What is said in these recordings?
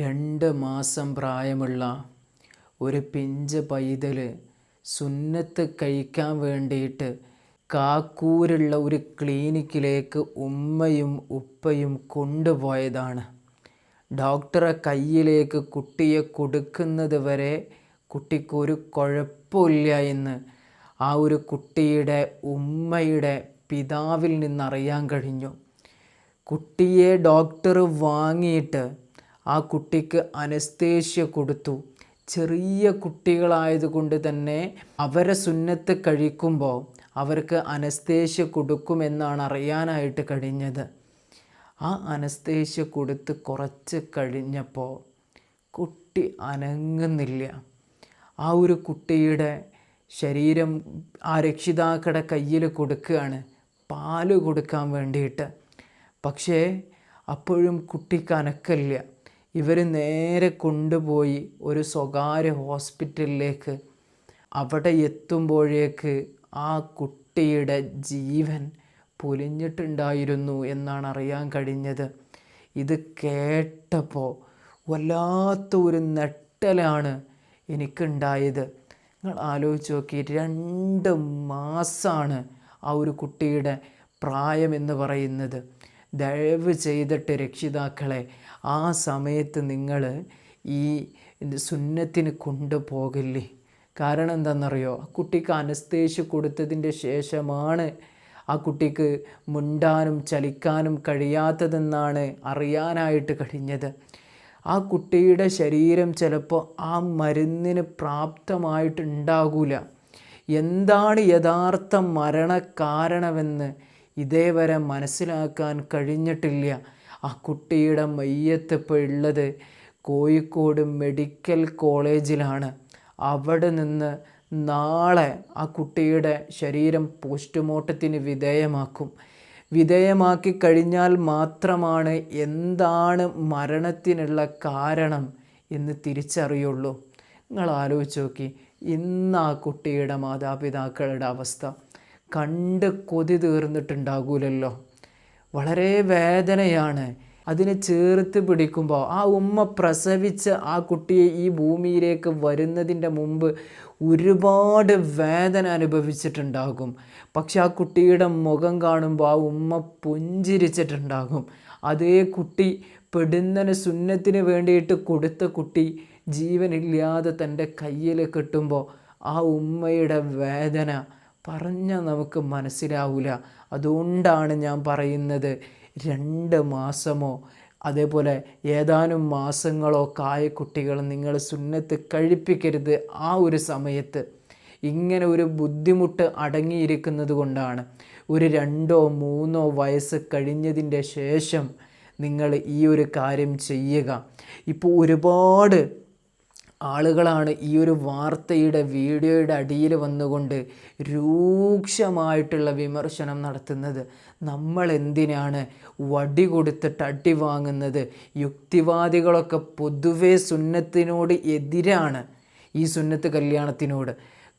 രണ്ട് മാസം പ്രായമുള്ള ഒരു പിഞ്ച് പൈതൽ സുന്നത്ത് കഴിക്കാൻ വേണ്ടിയിട്ട് കാക്കൂരുള്ള ഒരു ക്ലിനിക്കിലേക്ക് ഉമ്മയും ഉപ്പയും കൊണ്ടുപോയതാണ്. ഡോക്ടറെ കയ്യിലേക്ക് കുട്ടിയെ കൊടുക്കുന്നത് വരെ കുട്ടിക്കൊരു കുഴപ്പമില്ല എന്ന് ആ ഒരു കുട്ടിയുടെ ഉമ്മയുടെ പിതാവിൽ നിന്നറിയാൻ കഴിഞ്ഞു. കുട്ടിയെ ഡോക്ടർ വാങ്ങിയിട്ട് ആ കുട്ടിക്ക് അനസ്തേഷ്യ കൊടുത്തു. ചെറിയ കുട്ടികളായതുകൊണ്ട് തന്നെ അവരെ സുന്നത്ത് കഴിക്കുമ്പോൾ അവർക്ക് അനസ്തേഷ്യ കൊടുക്കുമെന്നാണ് അറിയാനായിട്ട് കഴിഞ്ഞത്. ആ അനസ്തേഷ്യ കൊടുത്ത് കുറച്ച് കഴിഞ്ഞപ്പോൾ കുട്ടി അനങ്ങുന്നില്ല. ആ ഒരു കുട്ടിയുടെ ശരീരം ആ രക്ഷിതാക്കളുടെ കയ്യിൽ കൊടുക്കുകയാണ് പാൽ കൊടുക്കാൻ വേണ്ടിയിട്ട്. പക്ഷേ അപ്പോഴും കുട്ടിക്ക് അനക്കല്ല ഇവർ നേരെ കൊണ്ടുപോയി ഒരു സ്വകാര്യ ഹോസ്പിറ്റലിലേക്ക്. അവിടെ എത്തുമ്പോഴേക്ക് ആ കുട്ടിയുടെ ജീവൻ പൊലിഞ്ഞിട്ടുണ്ടായിരുന്നു എന്നാണ് അറിയാൻ കഴിഞ്ഞത്. ഇത് കേട്ടപ്പോൾ വല്ലാത്ത ഒരു നെട്ടലാണ് എനിക്കുണ്ടായത്. നിങ്ങൾ ആലോചിച്ച് നോക്കി രണ്ട് മാസമാണ് ആ ഒരു കുട്ടിയുടെ പ്രായമെന്ന് പറയുന്നത്. ദയവ് ചെയ്തിട്ട് രക്ഷിതാക്കളെ ആ സമയത്ത് നിങ്ങൾ ഈ സുന്നത്തിന് കൊണ്ടുപോകില്ലേ? കാരണം എന്താണെന്നറിയോ കുട്ടിക്ക് അനസ്തേഷ്യ കൊടുത്തതിന്റെ ശേഷമാണ് ആ കുട്ടിക്ക് മുണ്ടാനും ചലിക്കാനും കഴിയാത്തതെന്നാണ് അറിയാനായിട്ട് കഴിഞ്ഞത്. ആ കുട്ടിയുടെ ശരീരം ചിലപ്പോൾ ആ മരുന്നിന് പ്രാപ്തമായിട്ടുണ്ടാകൂല. എന്താണ് യഥാർത്ഥ മരണകാരണമെന്ന് ഇതേവരെ മനസ്സിലാക്കാൻ കഴിഞ്ഞിട്ടില്ല. ആ കുട്ടിയുടെ മയ്യത്ത് ഇപ്പോൾ ഉള്ളത് കോഴിക്കോട് മെഡിക്കൽ കോളേജിലാണ്. അവിടെ നിന്ന് നാളെ ആ കുട്ടിയുടെ ശരീരം പോസ്റ്റ്മോർട്ടത്തിന് വിധേയമാക്കും. വിധേയമാക്കി കഴിഞ്ഞാൽ മാത്രമാണ് എന്താണ് മരണത്തിനുള്ള കാരണം എന്ന് തിരിച്ചറിയുള്ളൂ. നിങ്ങൾ ആലോചിച്ച് നോക്കി ഇന്ന് ആ കുട്ടിയുടെ മാതാപിതാക്കളുടെ അവസ്ഥ. കണ്ട് കൊതി തീർന്നിട്ടുണ്ടാകൂലല്ലോ. വളരെ വേദനയാണ്. അതിനെ ചേർത്ത് പിടിക്കുമ്പോൾ ആ ഉമ്മ പ്രസവിച്ച് ആ കുട്ടിയെ ഈ ഭൂമിയിലേക്ക് വരുന്നതിന്റെ മുമ്പ് ഒരുപാട് വേദന അനുഭവിച്ചിട്ടുണ്ടാകും. പക്ഷെ ആ കുട്ടിയുടെ മുഖം കാണുമ്പോൾ ആ ഉമ്മ പുഞ്ചിരിച്ചിട്ടുണ്ടാകും. അതേ കുട്ടി പെടുന്നതിന് സുന്നത്തിന് വേണ്ടിയിട്ട് കൊടുത്ത കുട്ടി ജീവനില്ലാതെ തന്റെ കയ്യിൽ കിട്ടുമ്പോൾ ആ ഉമ്മയുടെ വേദന പറഞ്ഞാൽ നമുക്ക് മനസ്സിലാവില്ല അതുകൊണ്ടാണ് ഞാൻ പറയുന്നത് രണ്ട് മാസമോ അതേപോലെ ഏതാനും മാസങ്ങളോ കായ കുട്ടികൾ നിങ്ങൾ സുന്നത്ത് കഴിപ്പിക്കരുത് ആ ഒരു സമയത്ത്. ഇങ്ങനെ ഒരു ബുദ്ധിമുട്ട് അടങ്ങിയിരിക്കുന്നത് കൊണ്ടാണ്. ഒരു രണ്ടോ മൂന്നോ വയസ്സ് കഴിഞ്ഞതിന്റെ ശേഷം നിങ്ങൾ ഈ ഒരു കാര്യം ചെയ്യുക. ഇപ്പോൾ ഒരുപാട് ആളുകളാണ് ഈ ഒരു വാർത്തയുടെ വീഡിയോയുടെ അടിയിൽ വന്നുകൊണ്ട് രൂക്ഷമായിട്ടുള്ള വിമർശനം നടത്തുന്നത്. നമ്മൾ എന്തിനാണ് വടി കൊടുത്തിട്ട് അടി വാങ്ങുന്നത്? യുക്തിവാദികളൊക്കെ പൊതുവേ സുന്നത്തിനോട് എതിരാണ് ഈ സുന്നത്ത് കല്യാണത്തിനോട്.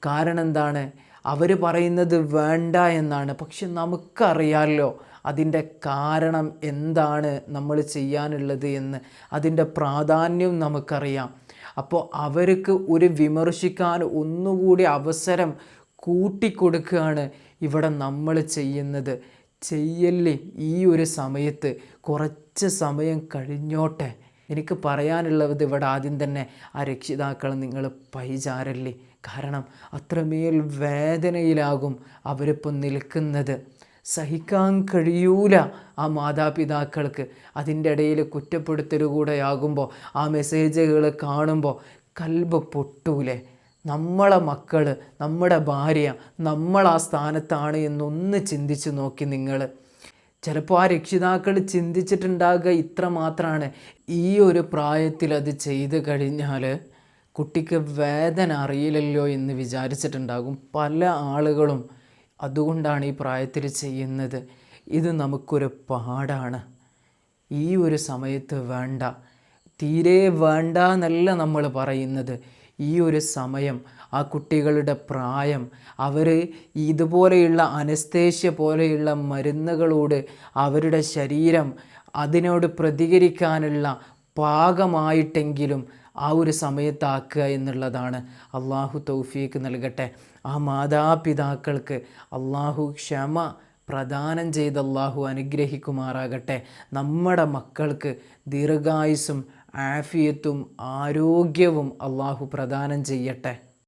കാരണം എന്താണ്? അവർ പറയുന്നത് വേണ്ട എന്നാണ്. പക്ഷെ നമുക്കറിയാമല്ലോ അതിന്റെ കാരണം എന്താണ് നമ്മൾ ചെയ്യാനുള്ളത് എന്ന്. അതിന്റെ പ്രാധാന്യം നമുക്കറിയാം. അപ്പോൾ അവർക്ക് ഒരു വിമർശിക്കാൻ ഒന്നുകൂടി അവസരം കൂട്ടിക്കൊടുക്കുകയാണ് ഇവിടെ നമ്മൾ ചെയ്യുന്നത്. ചെയ്യല്ലേ ഈ ഒരു സമയത്ത്? കുറച്ച് സമയം കഴിഞ്ഞോട്ടെ. എനിക്ക് പറയാനുള്ളത് ഇവിടെ ആദ്യം തന്നെ ആ രക്ഷിതാക്കൾ നിങ്ങൾ പൈചാരല്ലേ കാരണം അത്രമേൽ വേദനയിലാകും അവരിപ്പോൾ നിൽക്കുന്നത്. സഹിക്കാൻ കഴിയൂല ആ മാതാപിതാക്കൾക്ക്. അതിന്റെ ഇടയിൽ കുറ്റപ്പെടുത്തൽ കൂടയാകുമ്പോൾ ആ മെസ്സേജുകൾ കാണുമ്പോൾ കൽബ് പൊട്ടൂലേ. നമ്മളെ മക്കൾ നമ്മുടെ ഭാര്യ നമ്മൾ ആ സ്ഥാനത്താണ് എന്നൊന്ന് ചിന്തിച്ച് നോക്കി നിങ്ങൾ ചിലപ്പോൾ ആ രക്ഷിതാക്കൾ ചിന്തിച്ചിട്ടുണ്ടാകുക ഇത്ര മാത്രമാണ് ഈ ഒരു പ്രായത്തിൽ അത് ചെയ്ത് കഴിഞ്ഞാൽ കുട്ടിക്ക് വേദന അറിയില്ലല്ലോ എന്ന് വിചാരിച്ചിട്ടുണ്ടാകും. പല ആളുകളും അതുകൊണ്ടാണ് ഈ പ്രായത്തിൽ ചെയ്യുന്നത്. ഇത് നമുക്കൊരു പാടാണ്. ഈ ഒരു സമയത്ത് വേണ്ട. തീരെ വേണ്ട എന്നല്ല നമ്മൾ പറയുന്നത്. ഈ ഒരു സമയം ആ കുട്ടികളുടെ പ്രായം അവർ ഇതുപോലെയുള്ള അനസ്തേഷ്യ പോലെയുള്ള മരുന്നുകളോട് അവരുടെ ശരീരം അതിനോട് പ്രതികരിക്കാനുള്ള പാകമായിട്ടെങ്കിലും ആ ഒരു സമയത്താക്കുക എന്നുള്ളതാണ് അള്ളാഹു തൗഫീക്ക് നൽകട്ടെ. ആ മാതാപിതാക്കൾക്ക് അള്ളാഹു ക്ഷമ പ്രദാനം ചെയ്ത് അള്ളാഹു അനുഗ്രഹിക്കുമാറാകട്ടെ. നമ്മുടെ മക്കൾക്ക് ദീർഘായുസും ആഫിയത്തും ആരോഗ്യവും അള്ളാഹു പ്രദാനം ചെയ്യട്ടെ.